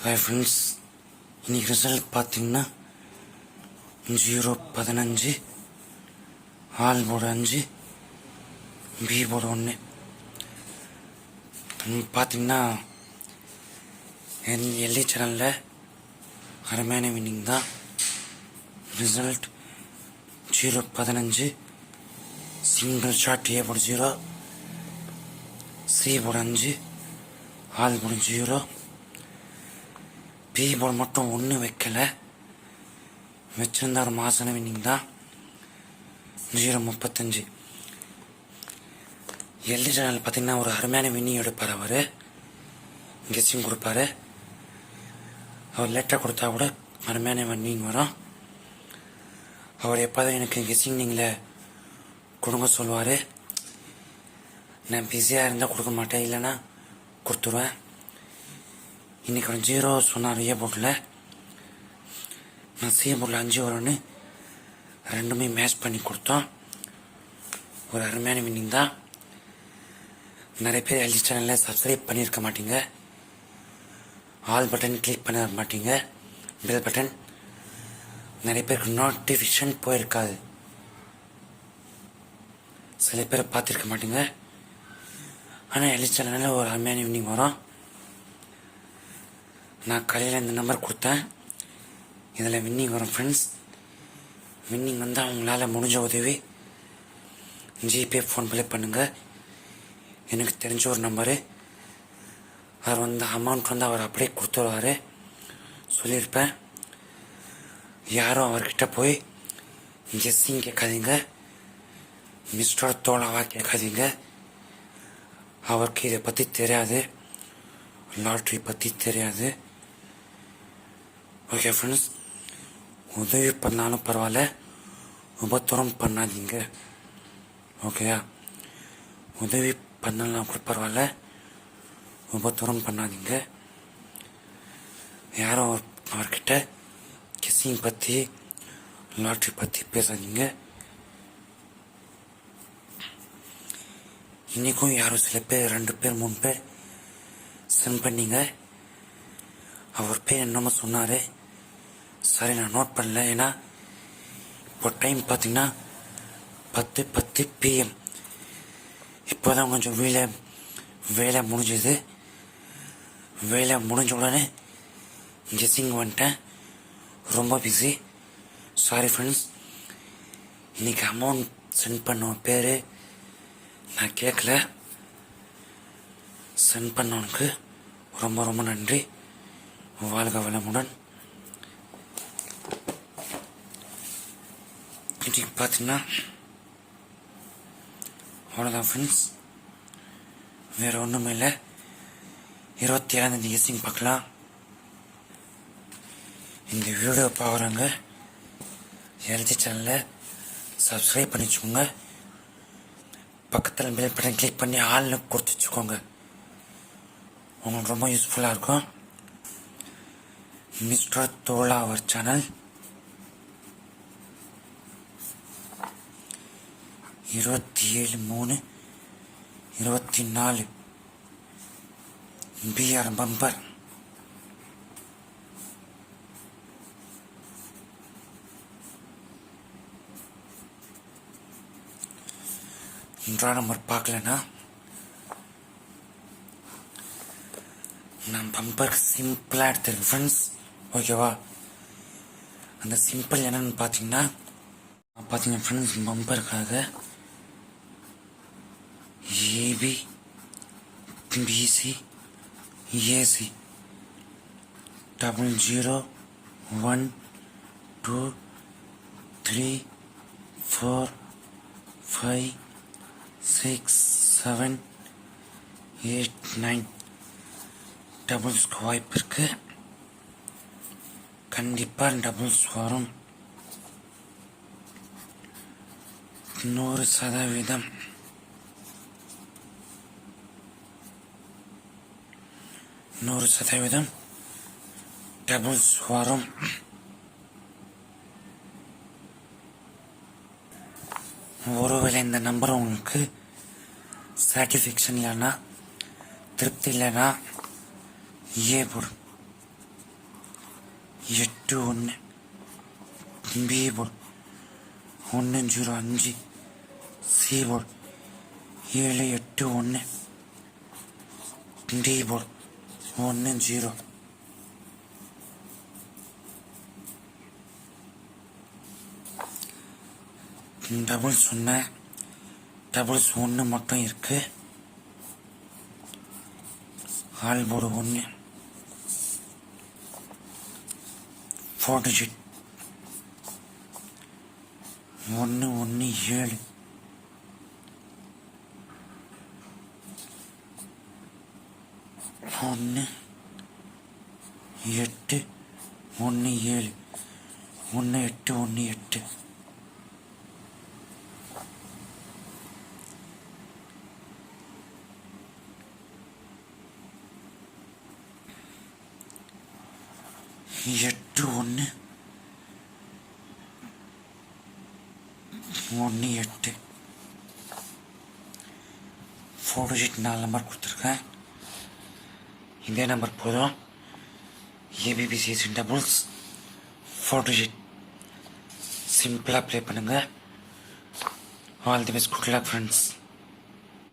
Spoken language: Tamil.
ஹாய் ஃப்ரெண்ட்ஸ் இன்னைக்கு ரிசல்ட் பார்த்தீங்கன்னா ஜீரோ பதினஞ்சு ஆல் போர்டு அஞ்சு பி போர்டு ஒன்று பார்த்தீங்கன்னா என் எல்இ சேனலில் அருமையான வினிங் தான். ரிசல்ட் ஜீரோ பதினஞ்சு single shot A board zero C board அஞ்சு ஆல் போர்டு ஜீரோ பி மட்டும் ஒன்று வைக்கலை. வச்சிருந்தார் ஒரு மாசான வின்னிங் தான் ஜீரோ முப்பத்தஞ்சு. எல்லி சேனல் பார்த்தீங்கன்னா ஒரு அருமையான வின்னிங் எடுப்பார் அவர். கெஸ்ஸிங் கொடுப்பாரு. அவர் லெட்டர் கொடுத்தா கூட அருமையான வின்னிங் வரும். அவர் எப்போதும் எனக்கு கெஸ்ஸிங் நீங்கள் கொடுங்க சொல்லுவார். நான் பிஸியாக இருந்தால் கொடுக்க மாட்டேன். இல்லைன்னா கொடுத்துருவேன். இன்னைக்கு ஒரு ஜீரோ சொன்னார் ஏ போர்டில் நான் சி போர்டில் அஞ்சு வரும்னு ரெண்டுமே மேட்ச் பண்ணி கொடுத்தோம். ஒரு அருமையான வின்னிங் தான். நிறைய பேர் எல்ஜி சேனலில் சப்ஸ்கிரைப் பண்ணியிருக்க மாட்டீங்க. ஆல் பட்டன் கிளிக் பண்ண மாட்டீங்க. பெல் பட்டன் நிறைய பேருக்கு நோட்டிஃபிகேஷன் போயிருக்காது. சில பேரை பார்த்துருக்க மாட்டீங்க. ஆனால் எல்ஜி சேனலில் ஒரு அருமையான வின்னிங் வரும். நான் காலையில் இந்த நம்பர் கொடுத்தேன். இதில் வின்னிங் வரும் ஃப்ரெண்ட்ஸ் வின்னிங் வந்து அவங்களால முடிஞ்ச உதவி. ஜிபே ஃபோன்பே பண்ணுங்கள் எனக்கு தெரிஞ்ச ஒரு நம்பரு அவர் வந்து அமௌண்ட் வந்து அவர் அப்படியே கொடுத்துருவாரு. சொல்லியிருப்பேன். யாரும் அவர்கிட்ட போய் ஜெஸ்ஸிங் கேட்காதீங்க. மிஸ்டர் தோலாவா கேட்காதீங்க. அவருக்கு இதை பற்றி தெரியாது. லாட்ரி பற்றி தெரியாது. ஓகே ஃப்ரெண்ட்ஸ் உதவி பண்ணாலும் பரவாயில்ல. உபத்திரம் பண்ணாதீங்க. ஓகேயா உதவி பண்ணலாம் கூட பரவாயில்ல. உபத்திரம் பண்ணாதீங்க. யாரும் அவர்கிட்ட கிஸ்ஸிங் பற்றி லாட்ரி பற்றி பேசாதீங்க. இன்றைக்கும் யாரும் சில பேர் ரெண்டு பேர் மூணு பேர் சென்ட் பண்ணிங்க. அவர் பேர் என்னமோ சொன்னார். சரி நான் நோட் பண்ணல. ஏன்னா இப்போ டைம் பார்த்தீங்கன்னா பத்து பத்து பிஎம் இப்போ தான் கொஞ்சம் வேலை வேலை முடிஞ்சது. வேலை முடிஞ்ச உடனே கெஸ்ஸிங் வந்துட்டேன். ரொம்ப பிஸி சாரி ஃப்ரெண்ட்ஸ் இன்னைக்கு அமௌண்ட் சென்ட் பண்ண பேர். நான் கேட்கல. சென்ட் பண்ணவனுக்கு ரொம்ப ரொம்ப நன்றி. வாழ்க வளமுடன். இன்னைக்கு பார்த்தீங்கன்னா அவ்வளோதான் ஃப்ரெண்ட்ஸ் வேறு ஒன்றுமே இல்லை. இருபத்தி ஏழாந்தேதி கெஸ்ஸிங் பார்க்கலாம். இந்த வீடியோ பார்க்குறவங்க எழுதி சேனலை சப்ஸ்கிரைப் பண்ணி வச்சுக்கோங்க பக்கத்தில் பெல் பட்டன் கிளிக் பண்ணி ஆள்னு கொடுத்து வச்சுக்கோங்க. உங்களுக்கு ரொம்ப யூஸ்ஃபுல்லாக இருக்கும். மிஸ்டர் தோலா அவர் சேனல் இருபத்தி ஏழு மூணு இருபத்தி நாலு. PR bumper. இன்றா நம்பர் பார்க்கலன்னா நான் பம்பர் சிம்பிளாக எடுத்திருக்கேன் ஃப்ரெண்ட்ஸ் ஓகேவா? அந்த சிம்பிள் என்னன்னு பார்த்தீங்கன்னா பார்த்தீங்கன்னா friends பம்பருக்காக. AB BC AC double zero one two three four five six seven eight nine டபுள்ஸ்க்கு வாய்ப்பு இருக்கு. கண்டிப்பாக டபுள்ஸ் வரும் நூறு சதவீதம். நூறு சதவீதம் டபுள்ஸ் வரும் ஒருவேளை இந்த நம்பர் உங்களுக்கு சாட்டிஸ்ஃபேக்ஷன் இல்லைன்னா திருப்தி இல்லைன்னா ஏ போடும் எட்டு ஒன்று பி போர்டு ஒன்று ஜீரோ அஞ்சு சி போர்டு ஏழு எட்டு ஒன்று டி போர்டு ஒன்று ஜீரோ. டபுள்ஸ் ஒன்று டபுள்ஸ் ஒன்று மட்டும் இருக்கு. ஆல் போர்டு ஒன்று ஃபோர் டிஜிட் ஒன்று ஒன்று ஏழு. ஒன்று எட்டு ஒன்று ஏழு. ஒன்று எட்டு ஒன்று எட்டு. எட்டு ஒன்று. ஒன்று எட்டு. ஃபோட்டோ டிஜிட் நாலு நம்பர் கொடுத்துருக்கேன். இதே நம்பர் போதும். ஏபிபிசிஎஸ் டபுள்ஸ் ஃபோர் சிம்பிளாக ப்ளே பண்ணுங்கள் all the best good luck friends